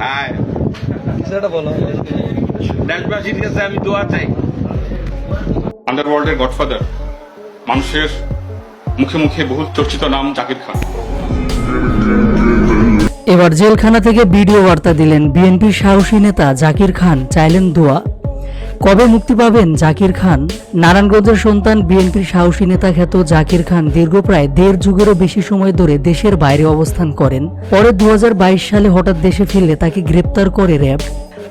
হ্যাঁ সেটা বলো। দেশবাসীর কাছে আমি দোয়া চাই। আন্ডারওয়ার্ল্ডের গডফাদার মানুষের মুখে মুখে বহু চর্চিত নাম জাকির খান। এবার জেলখানা থেকে ভিডিও বার্তা দিলেন বিএনপির সাহসী নেতা জাকির খান। চাইলেন দোয়া। কবে মুক্তি পাবেন জাকির খান? নারায়ণগঞ্জের সন্তান বিএনপির সাহসী নেতা খ্যাত জাকির খান দীর্ঘ প্রায় দেড় যুগেরও বেশি সময় ধরে দেশের বাইরে অবস্থান করেন। পরে দু হাজার বাইশ সালে হঠাৎ দেশে ফিরলে তাকে গ্রেপ্তার করে র্যাব।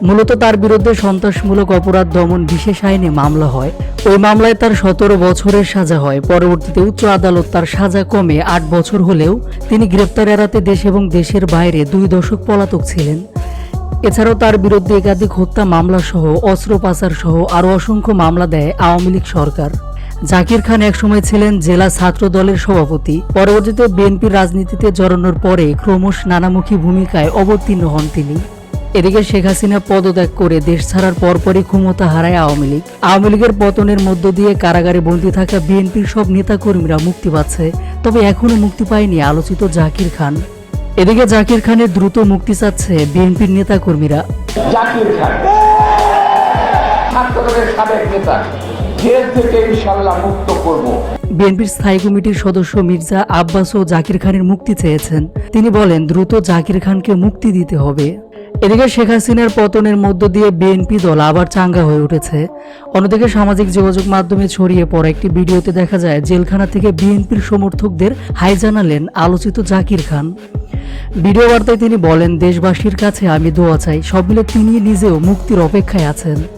মূলত তার বিরুদ্ধে সন্ত্রাসমূলক অপরাধ দমন বিশেষ আইনে মামলা হয়। ওই মামলায় তার সতেরো বছরের সাজা হয়। পরবর্তীতে উচ্চ আদালত তার সাজা কমে আট বছর হলেও তিনি গ্রেপ্তার এড়াতে দেশ এবং দেশের বাইরে দুই দশক পলাতক ছিলেন। এছাড়াও তার বিরুদ্ধে একাধিক হত্যা মামলা সহ অস্ত্র পাচার সহ আরও অসংখ্য মামলা দেয় আওয়ামী লীগ সরকার। জাকির খান একসময় ছিলেন জেলা ছাত্র দলের সভাপতি। পরবর্তীতে বিএনপির রাজনীতিতে জড়ানোর পরে ক্রমশ নানামুখী ভূমিকায় অবতীর্ণ হন তিনি। এদিকে শেখ হাসিনা পদত্যাগ করে দেশ ছাড়ার পরপরই ক্ষমতা হারায় আওয়ামী লীগ। আওয়ামী লীগের পতনের মধ্য দিয়ে কারাগারে বন্দী থাকা বিএনপির সব নেতাকর্মীরা মুক্তি পাচ্ছে, তবে এখনও মুক্তি পায়নি আলোচিত জাকির খান। এদিকে জাকির খানের দ্রুত মুক্তি চাচ্ছে বিএনপির জাকির খান। সাবেক নেতা। জেল থেকে ইনশাল্লাহ মুক্ত করব। বিএনপির স্থায়ী কমিটির সদস্য মির্জা আব্বাস ও জাকির খানের মুক্তি চেয়েছেন। তিনি বলেন দ্রুত জাকির খানকে মুক্তি দিতে হবে। এদিকে শেখ হাসিনার পতনের মধ্য দিয়ে বিএনপি দল আবার চাঙ্গা হয়ে উঠেছে। অন্যদিকে সামাজিক যোগাযোগ মাধ্যমে ছড়িয়ে পড়া একটি ভিডিওতে দেখা যায় জেলখানা থেকে বিএনপির সমর্থকদের হাই জানালেন আলোচিত জাকির খান। ভিডিও বার্তায় তিনি বলেন, দেশবাসীর কাছে আমি দোয়া চাই। সব মিলে তিনি নিজেও মুক্তির অপেক্ষায় আছেন।